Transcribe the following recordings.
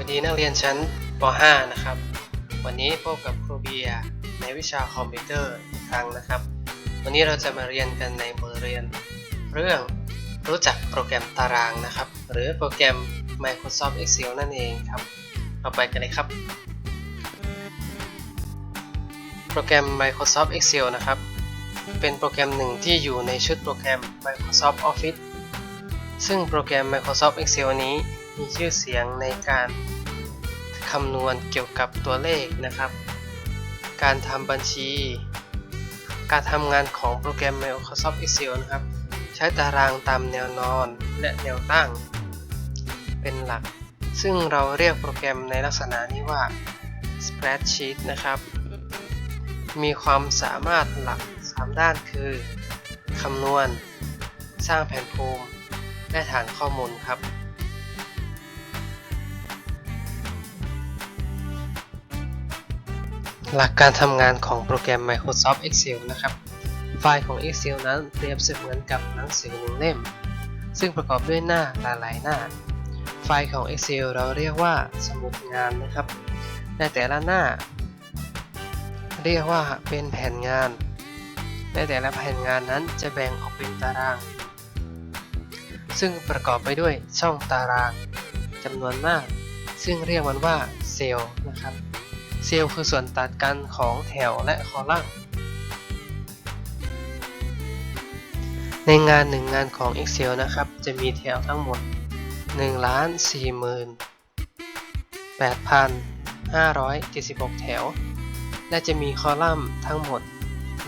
วัสดีนักเรียนชั้นป .5 นะครับ วันนี้พบกับครูเบียร์ในวิชาคอมพิวเตอร์อีกครั้งนะครับ วันนี้เราจะมาเรียนกันในบทเรียน เรื่องรู้จักโปรแกรมตารางนะครับ หรือโปรแกรม Microsoft Excel นั่นเองครับ เราไปกันเลยครับ โปรแกรม Microsoft Excel นะครับ เป็นโปรแกรมหนึ่งที่อยู่ในชุดโปรแกรม Microsoft Office ซึ่งโปรแกรม Microsoft Excel นี้ มีชื่อเสียงในการคำนวณเกี่ยวกับตัวเลขนะครับ การทำบัญชี การทำงานของโปรแกรม Microsoft Excel นะครับ ใช้ตารางตามแนวนอนและแนวตั้ง เป็นหลัก ซึ่งเราเรียกโปรแกรมในลักษณะนี้ว่า Spreadsheet นะครับ มีความสามารถหลัก 3 ด้านคือคำนวณ สร้างแผนภูมิ และฐานข้อมูลครับ หลักการทำงานของโปรแกรม Microsoft Excel นะครับ ไฟล์ของ Excel นั้นเปรียบเสมือนกับหนังสือหนึ่งเล่ม ซึ่งประกอบด้วยหน้าหลายๆหน้า ไฟล์ของ Excel เราเรียกว่าสมุดงานนะครับ ในแต่ละหน้า เรียกว่าเป็นแผนงาน ในแต่ละแผนงานนั้นจะแบ่งออกเป็นตาราง ซึ่งประกอบไปด้วยช่องตารางจำนวนมาก ซึ่งเรียกมันว่าเซลล์นะครับ เซลล์คือส่วนตัดกันของแถวและคอลัมน์ ในงานหนึ่งงานของ Excel นะครับ จะมีแถวทั้งหมด1ล้าน4 8,576 แถว และจะมีคอลัมน์ทั้งหมด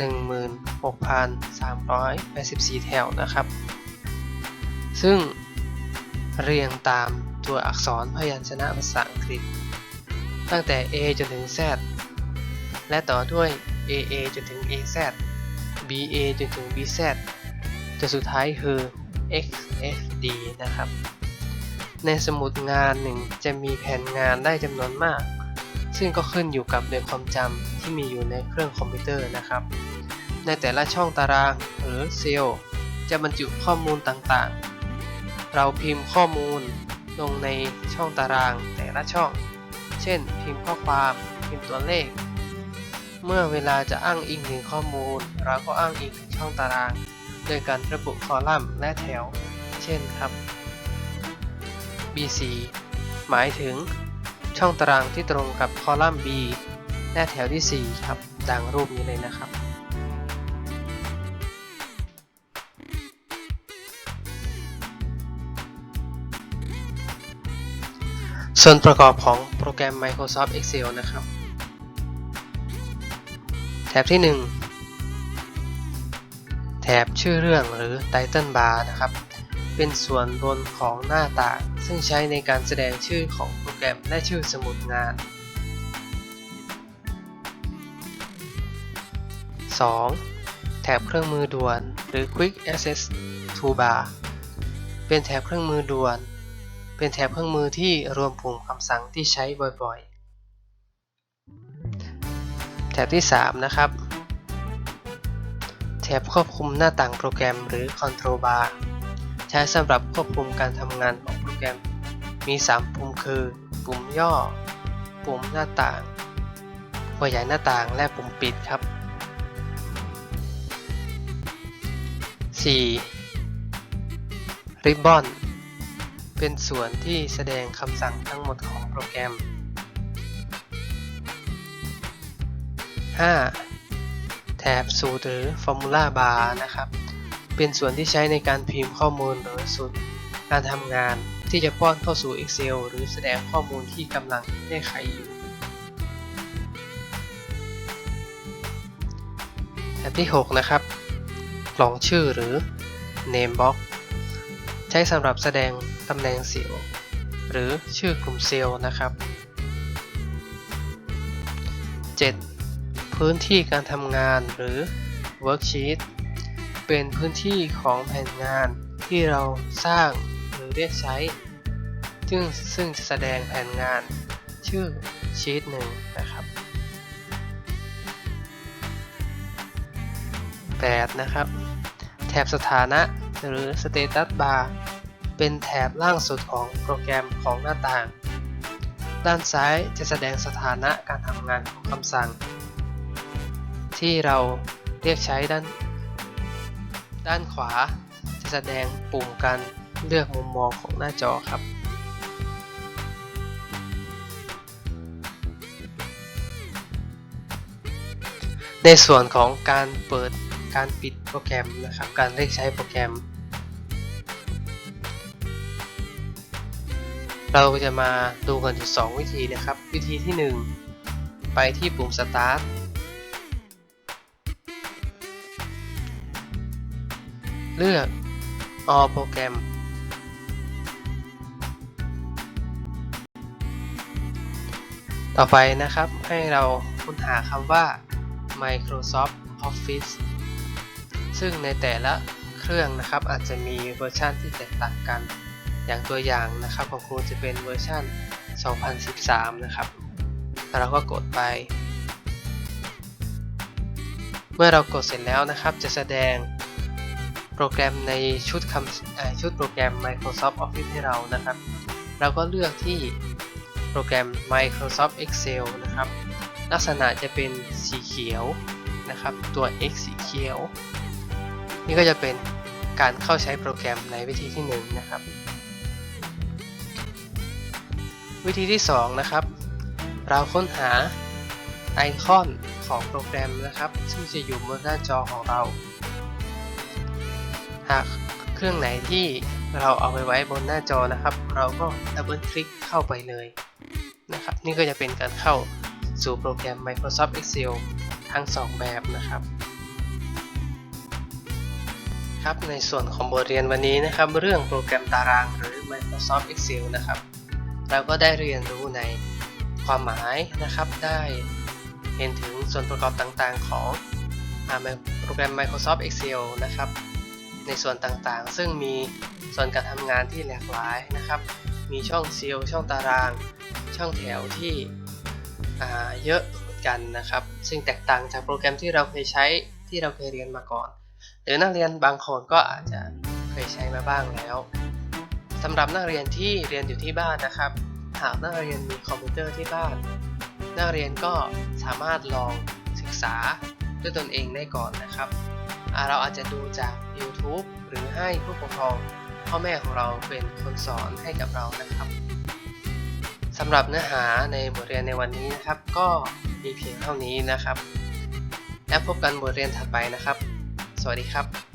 16,384 แถวนะครับ ซึ่งเรียงตามตัวอักษรพยัญชนะภาษาอังกฤษ ตั้งแต่ A จนถึง Z และต่อด้วย AA จนถึง AZ BA จนถึง BZ จนสุดท้ายคือ XFD นะครับ ในสมุดงานหนึ่งจะมีแผนงานได้จำนวนมาก ซึ่งก็ขึ้นอยู่กับในความจำที่มีอยู่ในเครื่องคอมพิวเตอร์นะครับ ในแต่ละช่องตารางหรือเซลล์จะบรรจุข้อมูลต่างๆ เราพิมพ์ข้อมูลลงในช่องตารางแต่ละช่อง เช่น พิมพ์ข้อความ พิมพ์ตัวเลข เมื่อเวลาจะอ้างอิงถึงข้อมูล เราก็อ้างอิงถึงช่องตาราง โดยการระบุคอลัมน์และแถว เช่นครับ B4 หมายถึงช่องตารางที่ตรงกับคอลัมน์ B และแถวที่ 4 ครับ ดังรูปนี้เลยนะครับ ส่วนประกอบของโปรแกรม Microsoft Excel นะครับ แถบที่ 1 แถบชื่อเรื่องหรือ Title Bar นะครับ เป็นส่วนบนของหน้าต่าง ซึ่งใช้ในการแสดงชื่อของโปรแกรมและชื่อสมุดงาน 2. แถบเครื่องมือด่วนหรือ Quick Access Toolbar เป็นแถบเครื่องมือด่วน เป็นแถบเครื่องมือที่รวมปุ่มคำสั่งที่ใช้บ่อยๆ แถบที่ 3 นะครับ แถบควบคุมหน้าต่างโปรแกรมหรือ Control Bar ใช้สำหรับควบคุมการทำงานของโปรแกรม มี 3 ปุ่มคือ ปุ่มย่อ ปุ่มหน้าต่างขยายหน้าต่างและปุ่มปิดครับ 4. Ribbon เป็นส่วนที่แสดงคำสั่งทั้งหมดของโปรแกรม 5. แถบสูตรหรือ Formula Bar นะครับ เป็นส่วนที่ใช้ในการพิมพ์ข้อมูลหรือสูตรการทำงานที่จะป้อนเข้าสู่ Excel หรือแสดงข้อมูลที่กำลังแก้ไขอยู่ แถบที่ 6 นะครับ กล่องชื่อหรือ Name Box ใช้สำหรับแสดง ตำแหน่งเซลล์หรือชื่อกลุ่มเซลล์นะครับ 7. พื้นที่การทำงานหรือ Worksheet เป็นพื้นที่ของแผนงานที่เราสร้างหรือเรียกใช้ ซึ่งซึ่งจะแสดงแผนงานชื่อชีตหนึ่งนะครับ 8. นะครับ แถบสถานะหรือ Status Bar เป็นแถบล่างสุดของโปรแกรมของหน้าต่าง ด้านซ้ายจะแสดงสถานะการทำงานของคำสั่ง ที่เราเรียกใช้ด้าน ด้านขวาจะแสดงปุ่มการเลือกมุมมองของหน้าจอครับในส่วนของการเปิดการปิดโปรแกรมนะครับ การเรียกใช้โปรแกรม เราจะมาดูกันอยู่2วิธีนะครับ วิธีที่ 1 ไปที่ปุ่ม Start เลือก All โปรแกรมต่อไปนะครับให้เราค้นหาคำว่า Microsoft Office ซึ่งในแต่ละเครื่องนะครับอาจจะมีเวอร์ชันที่แตกต่างกัน อย่างตัวอย่างนะครับของครูจะเป็นเวอร์ชัน2013 นะครับ แล้วเราก็กดไป เมื่อเรากดเสร็จแล้วนะครับ จะแสดงโปรแกรมในชุดคำชุดโปรแกรม Microsoft Office ให้เรานะครับ เราก็เลือกที่โปรแกรม Microsoft Excel นะครับ ลักษณะจะเป็นสีเขียวนะครับ ตัว X สีเขียว นี่ก็จะเป็นการเข้าใช้โปรแกรมในวิธีที่1นะครับ วิธีที่ 2 นะครับ เราค้นหาไอคอนของโปรแกรมนะครับ ซึ่งจะอยู่บนหน้าจอของเรา หากเครื่องไหนที่เราเอาไปไว้บนหน้าจอนะครับ เราก็ดับเบิลคลิกเข้าไปเลยนะครับ นี่ก็จะเป็นการเข้าสู่โปรแกรม Microsoft Excel ทั้ง 2 แบบนะครับครับในส่วนของบทเรียนวันนี้นะครับ เรื่องโปรแกรมตารางหรือ Microsoft Excel นะครับ เราก็ได้เรียนรู้ในความหมายนะครับ ได้เห็นถึงส่วนประกอบต่างๆของอโปรแกรม Microsoft Excel นะครับ ในส่วนต่างๆ ซึ่งมีส่วนการทำงานที่หลากหลายนะครับ มีช่องเซลล์ช่องตาราง ช่องแถวที่เยอะเหมือนกันนะครับ ซึ่งแตกต่างจากโปรแกรมที่เราเคยใช้ที่เราเคยเรียนมาก่อน หรือนักเรียนบางคนก็อาจจะเคยใช้มาบ้างแล้ว สำหรับนักเรียนที่เรียนอยู่ที่บ้านนะครับ หากนักเรียนมีคอมพิวเตอร์ที่บ้าน นักเรียนก็สามารถลองศึกษาด้วยตนเองได้ก่อนนะครับ เราอาจจะดูจาก YouTube หรือให้ผู้ปกครองพ่อแม่ของเราเป็นคนสอนให้กับเรานะครับสำหรับเนื้อหาในบทเรียนในวันนี้นะครับ ก็มีเพียงเท่านี้นะครับ และพบกันบทเรียนถัดไปนะครับ สวัสดีครับ